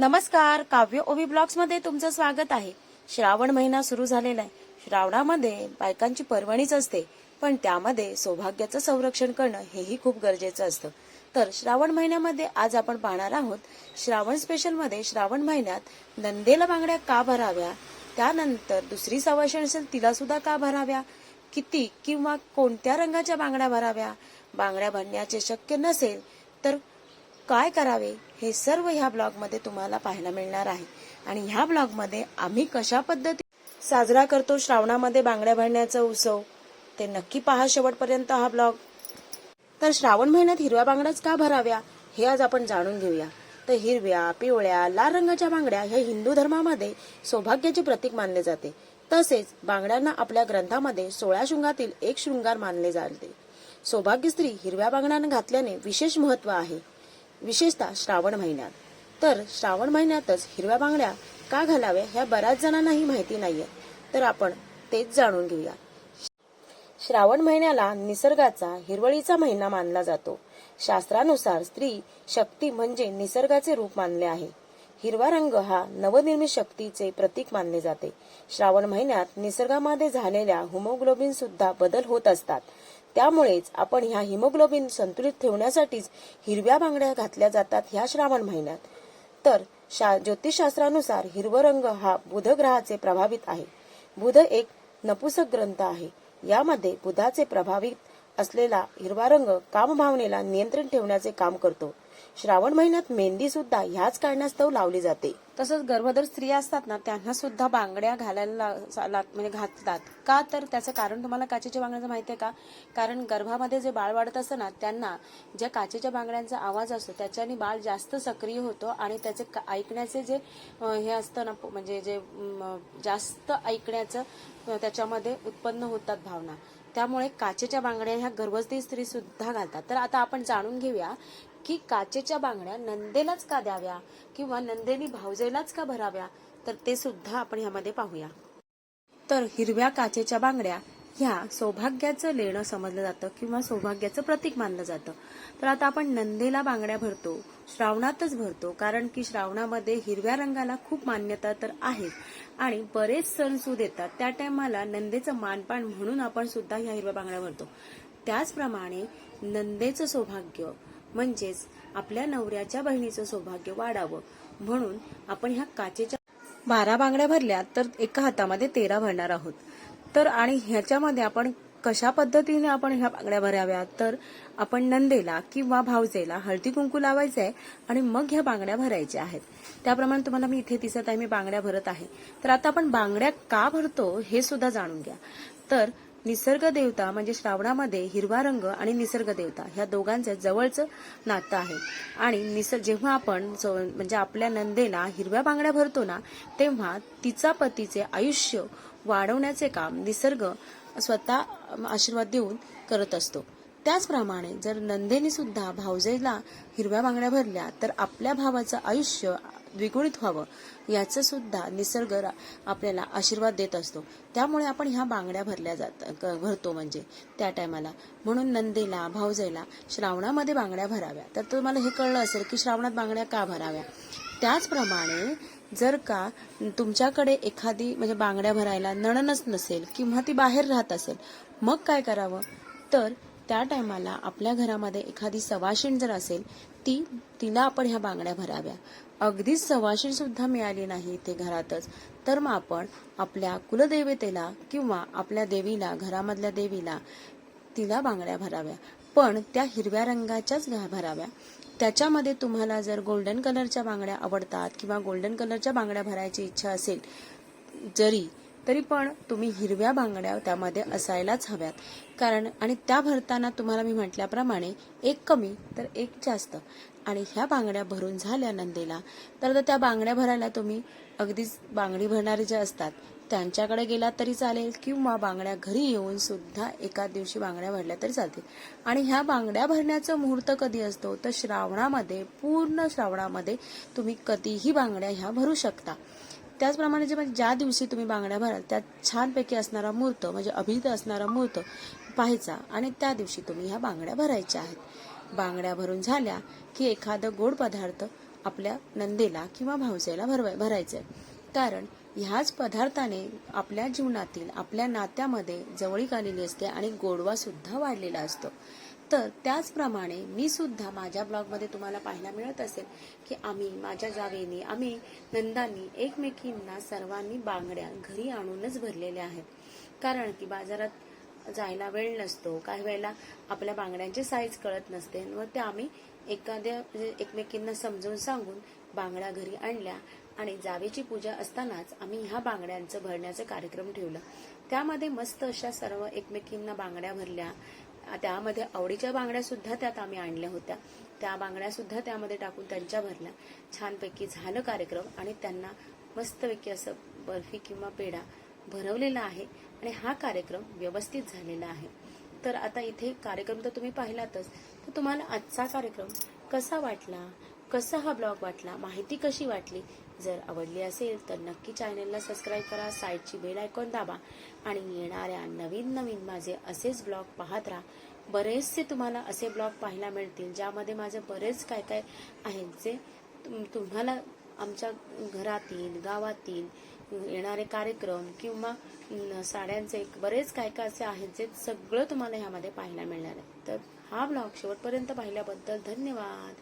नमस्कार काव्य ओवी ब्लॉग्समध्ये तुमचं स्वागत आहे. श्रावण महिना सुरू झालेला आहे. श्रावणामध्ये बायकांची पर्वणीच असते पण त्यामध्ये सौभाग्याचं संरक्षण करणं हेही खूप गरजेचं असतं. तर श्रावण महिन्यामध्ये आज आपण पाहणार आहोत श्रावण स्पेशलमध्ये श्रावण महिन्यात नंदेला बांगड्या का भराव्या? त्यानंतर दुसरी सवाशण असेल तिला सुद्धा का भराव्या? किती किंवा कोणत्या रंगाच्या बांगड्या भराव्या? बांगड्या भरण्याचे शक्य नसेल तर काय करावे हे सर्व ह्या ब्लॉगमध्ये तुम्हाला पाहायला मिळणार आहे. आणि ह्या ब्लॉगमध्ये आम्ही कशा पद्धती साजरा करतो श्रावणामध्ये बांगड्या भरण्याचा उत्सव ते नक्की पहा शेवटपर्यंत हा ब्लॉग. तर श्रावण महिन्यात हिरव्या बांगड्याच का भराव्या हे आज आपण जाणून घेऊया. तर हिरव्या पिवळ्या लाल रंगाच्या बांगड्या ह्या हिंदू धर्मामध्ये सौभाग्याचे प्रतीक मानले जाते. तसेच बांगड्यांना आपल्या ग्रंथामध्ये सोळा शृंगातील एक शृंगार मानले जाते. सौभाग्य स्त्री हिरव्या बांगड्यांना घातल्याने विशेष महत्त्व आहे. विशेषतः श्रावण महिन्यात. तर श्रावण महिन्यातच हिरव्या बांगड्या का घालाव्या ह्या बऱ्याच जणांनाही माहिती नाहीये. तर आपण तेच जाणून घेऊया. श्रावण महिन्याला निसर्गाचा हिरवळीचा महिना मानला जातो. शास्त्रानुसार स्त्री शक्ती म्हणजे निसर्गाचे रूप मानले आहे. हिरवा रंग हा नवनिर्मित शक्तीचे प्रतीक मानले जाते. श्रावण महिन्यात निसर्गामध्ये झालेल्या होमोग्लोबिन सुद्धा बदल होत असतात. त्यामुळेच आपण ह्या हिमोग्लोबिन संतुलित ठेवण्यासाठीच हिरव्या बांगड्या घातल्या जातात ह्या श्रावण महिन्यात. तर शा ज्योतिषशास्त्रानुसार हिरवा रंग हा बुध ग्रहाचे प्रभावित आहे. बुध एक नपुसक ग्रंथ आहे. यामध्ये बुधाचे प्रभावित असलेला हिरवा रंग कामभावनेला नियंत्रण ठेवण्याचे काम करतो. श्रावण महिन्यात मेहंदी सुद्धा ह्याच कारणास्तव लावली जाते. तसंच गर्भधर स्त्रिया असतात ना त्यांना सुद्धा बांगड्या घालायला ला- म्हणजे घाततात का तर त्याचं कारण तुम्हाला काचेच्या बांगड्याचं माहिती आहे का? कारण गर्भामध्ये जे बाळ वाढत असतं ना त्यांना ज्या काचेच्या बांगड्यांचा आवाज असतो त्याच्याने बाळ जास्त सक्रिय होतो आणि त्याचे का- ऐकण्याचे जे हे असतं ना म्हणजे जे जास्त ऐकण्याचं त्याच्यामध्ये उत्पन्न होतात भावना. त्यामुळे काचेच्या बांगड्या ह्या गर्भवती स्त्री सुद्धा घालतात. तर आता आपण जाणून घेऊया की काचेच्या बांगड्या नंदेलाच का द्याव्या किंवा नंदेनी भावजेलाच का भराव्या? तर ते सुद्धा आपण ह्यामध्ये पाहूया. तर हिरव्या काचेच्या बांगड्या ह्या सौभाग्याचं लेणं समजलं जातं किंवा सौभाग्याचं प्रतीक मानलं जातं. तर आता आपण नंदेला बांगड्या भरतो श्रावणातच भरतो कारण की श्रावणामध्ये हिरव्या रंगाला खूप मान्यता तर आहे. आणि बरेच सण सूद येतात त्या टायमाला नंदेचं मानपान म्हणून आपण सुद्धा ह्या हिरव्या बांगड्या भरतो. त्याचप्रमाणे नंदेचं सौभाग्य म्हणजेच आपल्या नवऱ्याच्या बहिणीचं सौभाग्य वाढावं. म्हणून आपण ह्या काचेच्या बारा बांगड्या भरल्या तर एका हातामध्ये तेरा भरणार आहोत. तर आणि ह्याच्यामध्ये आपण कशा पद्धतीने आपण ह्या बांगड्या भराव्या तर आपण नंदेला किंवा भावजेला हळदी कुंकू लावायचं आहे आणि मग ह्या बांगड्या भरायच्या आहेत. त्याप्रमाणे तुम्हाला मी इथे दिसत आहे मी बांगड्या भरत आहे. तर आता आपण बांगड्या का भरतो हे सुद्धा जाणून घ्या. तर निसर्ग देवता म्हणजे श्रावणामध्ये हिरवा रंग आणि निसर्ग देवता ह्या दोघांचं जवळचं नातं आहे. आणि निसर्ग जेव्हा आपण म्हणजे आपल्या नंदेला हिरव्या बांगड्या भरतो ना तेव्हा तिचा पतीचे आयुष्य वाढवण्याचे काम निसर्ग स्वतः आशीर्वाद देऊन करत असतो. त्याचप्रमाणे जर नंदेने सुद्धा भावजेला हिरव्या बांगड्या भरल्या तर आपल्या भावाचं आयुष्य द्विगुणित व्हावं याचं सुद्धा निसर्ग आपल्याला आशीर्वाद देत असतो. त्यामुळे आपण ह्या बांगड्या भरल्या जात क- भरतो म्हणजे त्या टायमाला. म्हणून नंदेला भावजेला श्रावणामध्ये बांगड्या भराव्या. तर तुम्हाला हे कळलं असेल की श्रावणात बांगड्या का भराव्या? त्याचप्रमाणे जर का तुमच्याकडे एखादी म्हणजे बांगड्या भरायला नणनच नसेल किंवा ती बाहेर राहत असेल मग काय करावं? तर त्या टायमाला आपल्या घरामध्ये एखादी सवाशीण जर असेल ती तिला आपण ह्या बांगड्या भराव्या. अगदीच सवाशीण सुद्धा मिळाली नाही ते घरातच. तर मग आपण आपल्या कुलदेवतेला किंवा आपल्या देवीला घरामधल्या देवीला तिला बांगड्या भराव्या. पण त्या हिरव्या रंगाच्याच भराव्या. त्याच्यामध्ये तुम्हाला जर गोल्डन कलरच्या बांगड्या आवडतात किंवा गोल्डन कलरच्या बांगड्या भरायची इच्छा असेल जरी तरी पण तुम्ही हिरव्या बांगड्या त्यामध्ये असायलाच हव्यात. कारण आणि त्या भरताना तुम्हाला मी म्हटल्याप्रमाणे एक कमी तर एक जास्त. आणि ह्या बांगड्या भरून झाल्या नंदेला तर त्या बांगड्या भरायला तुम्ही अगदीच बांगडी भरणारे जे असतात त्यांच्याकडे गेलात तरी चालेल किंवा बांगड्या घरी येऊन सुद्धा एका दिवशी बांगड्या भरल्या तरी चालतील. आणि ह्या बांगड्या भरण्याचा मुहूर्त कधी असतो? तर श्रावणामध्ये पूर्ण श्रावणामध्ये तुम्ही कधीही बांगड्या ह्या भरू शकता. त्याचप्रमाणे जे म्हणजे ज्या दिवशी तुम्ही बांगड्या भराल त्यात छानपैकी असणारा मूर्त म्हणजे अभिहित असणारा मूर्त पाहायचा. आणि त्या दिवशी तुम्ही ह्या बांगड्या भरायच्या आहेत. बांगड्या भरून झाल्या की एखादं गोड पदार्थ आपल्या नंदेला किंवा भावसेला भरवाय भरायचंय. कारण ह्याच पदार्थाने आपल्या जीवनातील आपल्या नात्यामध्ये जवळीक आलेली असते आणि गोडवा सुद्धा वाढलेला असतो. तर त्याचप्रमाणे मी सुद्धा माझ्या ब्लॉगमध्ये तुम्हाला पाहायला मिळत असेल की आम्ही माझ्या जावेनी आम्ही नंदांनी एकमेकींना सर्वांनी बांगड्या घरी आणूनच भरलेल्या आहेत. कारण की बाजारात जायला वेळ नसतो. काही वेळेला आपल्या बांगड्यांची साईज कळत नसते. व त्या आम्ही एखाद्या म्हणजे एकमेकींना समजून सांगून बांगड्या घरी आणल्या आणि जावेची पूजा असतानाच आम्ही ह्या बांगड्यांचं भरण्याचा कार्यक्रम ठेवला. त्यामध्ये मस्त अशा सर्व एकमेकींना बांगड्या भरल्या. त्यामध्ये आवडीच्या बांगड्या सुद्धा त्यात आम्ही आणल्या होत्या. त्या बांगड्या सुद्धा त्यामध्ये टाकून त्यांच्या भरल्या. छानपैकी झालं कार्यक्रम आणि त्यांना मस्तपैकी असं बर्फी किंवा पेढा भरवलेला आहे आणि हा कार्यक्रम व्यवस्थित झालेला आहे. तर आता इथे कार्यक्रम तर तुम्ही पाहिलातच. तर तुम्हाला आजचा कार्यक्रम कसा वाटला? कसा हा ब्लॉग वाटला? माहिती कशी वाटली? जर आवडली असेल तर नक्की चॅनलला सबस्क्राईब करा साईडची बेल आयकॉन दाबा आणि येणाऱ्या नवीन नवीन माझे असेच ब्लॉग पाहत राहा. बरेचसे तुम्हाला असे ब्लॉग पाहायला मिळतील ज्यामध्ये माझे बरेच काय काय आहेत जे तुम- तुम्हाला आमच्या घरातील गावातील येणारे कार्यक्रम किंवा साड्यांचे बरेच काय काय असे आहेत जे सगळं तुम्हाला ह्यामध्ये पाहायला मिळणार आहे. तर हा ब्लॉग शेवटपर्यंत पाहिल्याबद्दल धन्यवाद.